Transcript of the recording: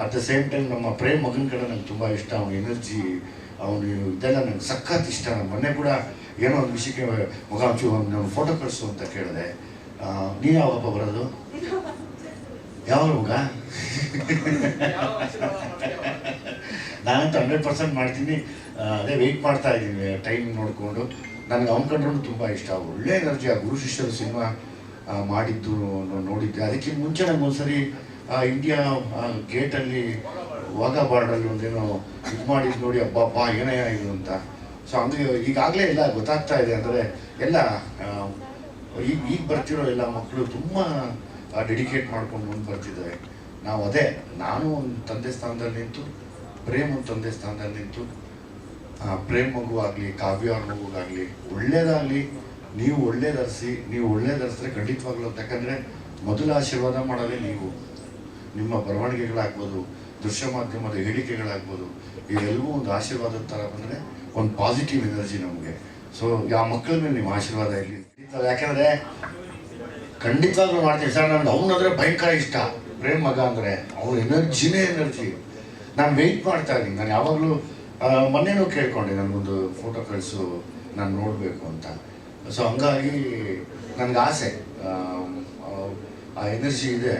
At the same time ನಮ್ಮ ಪ್ರೇಮ್ ಮಗನ ಕಡೆ ನಂಗೆ ತುಂಬ ಇಷ್ಟ, ಅವನ ಎನರ್ಜಿ ಅವನು ಇದೆಲ್ಲ ನಂಗೆ ಸಖತ್ ಇಷ್ಟ. ನಮ್ಮ ಮೊನ್ನೆ ಕೂಡ ಏನೋ ಒಂದು ವಿಷಯಕ್ಕೆ ಮಗ ಒಂಚೂರು ಒಂದು ಫೋಟೋ ಕಳಿಸು ಅಂತ ಕೇಳಿದೆ. ನೀನು ಯಾವಾಗಪ್ಪ ಬರೋದು? ಯಾವಾಗ ಮಗ ನಾನಂತೂ ಹಂಡ್ರೆಡ್ ಪರ್ಸೆಂಟ್ ಮಾಡ್ತೀನಿ. ಅದೇ ವೆಯ್ಟ್ ಮಾಡ್ತಾ ಇದ್ದೀನಿ ಟೈಮ್ ನೋಡಿಕೊಂಡು. ನನಗೆ ಅವ್ನ ಕಂಡ್ರೂ ತುಂಬ ಇಷ್ಟ. ಒಳ್ಳೆ ಎನರ್ಜಿ ಆ ಗುರು ಶಿಷ್ಯರು ಸಿನಿಮಾ ಮಾಡಿದ್ದು ನೋ- ನೋಡಿದ್ದೆ. ಅದಕ್ಕಿಂತ ಮುಂಚೆ ನಂಗೆ ಒಂದ್ಸರಿ ಆ, ಇಂಡಿಯಾ ಗೇಟಲ್ಲಿ ವಾಘಾ ಬಾರ್ಡಲ್ಲಿ ಒಂದೇನೋ ಇದು ಮಾಡಿದ್ದು ನೋಡಿ ಅಬ್ಬಬ್ಬಾ ಏನೇ ಇದು ಅಂತ. ಸೊ ಹಂಗೆ ಈಗಾಗಲೇ ಎಲ್ಲ ಗೊತ್ತಾಗ್ತಾ ಇದೆ ಅಂದರೆ ಎಲ್ಲ ಈಗ ಈಗ ಬರ್ತಿರೋ ಎಲ್ಲ ಮಕ್ಕಳು ತುಂಬ ಡೆಡಿಕೇಟ್ ಮಾಡ್ಕೊಂಡು ಮುಂದೆ ಬರ್ತಿದ್ದಾರೆ. ನಾವು ಅದೇ ನಾನು ಒಂದು ತಂದೆ ಸ್ಥಾನದಲ್ಲಿ ನಿಂತು ಪ್ರೇಮ್ ಒಂದು ತಂದೆ ಸ್ಥಾನದಲ್ಲಿ ನಿಂತು ಪ್ರೇಮ್ ಮಗು ಆಗಲಿ ಕಾವ್ಯ ಮಗುಗಾಗಲಿ ಒಳ್ಳೇದಾಗಲಿ ನೀವು ಒಳ್ಳೇದರ್ಸಿ ನೀವು ಒಳ್ಳೇದರ್ಸಿದ್ರೆ ಖಂಡಿತವಾಗ್ಲೂ ಯಾಕಂದರೆ ಮೊದಲು ಆಶೀರ್ವಾದ ಮಾಡೋದೇ ನೀವು. ನಿಮ್ಮ ಬರವಣಿಗೆಗಳಾಗ್ಬೋದು ದೃಶ್ಯ ಮಾಧ್ಯಮದ ಹೇಳಿಕೆಗಳಾಗ್ಬೋದು ಇವೆಲ್ಲವೂ ಒಂದು ಆಶೀರ್ವಾದದ ಥರ ಬಂದರೆ ಒಂದು ಪಾಸಿಟಿವ್ ಎನರ್ಜಿ ನಮಗೆ. ಸೊ ಯಾವ ಮಕ್ಕಳ ಮೇಲೆ ನಿಮ್ಮ ಆಶೀರ್ವಾದ ಇರಲಿ. ಯಾಕೆಂದರೆ ಖಂಡಿತವಾಗ್ಲೂ ಮಾಡ್ತೀವಿ. ಸರ್ ನನಗೆ ಅವನಂದ್ರೆ ಭಯಂಕರ ಇಷ್ಟ. ಪ್ರೇಮ್ ಮಗ ಅಂದರೆ ಅವನ ಎನರ್ಜಿನೇ ಎನರ್ಜಿ. ನಾನು ವೆಯ್ಟ್ ಮಾಡ್ತಾ ಇದ್ದೀನಿ. ನಾನು ಯಾವಾಗಲೂ ಮೊನ್ನೆನೂ ಕೇಳ್ಕೊಂಡೆ ನನಗೊಂದು ಫೋಟೋ ಕಳಿಸು ನಾನು ನೋಡಬೇಕು ಅಂತ. ಸೊ ಹಂಗಾಗಿ ನನಗೆ ಆಸೆ. ಆ, ಆ ಎನರ್ಜಿ ಇದೆ.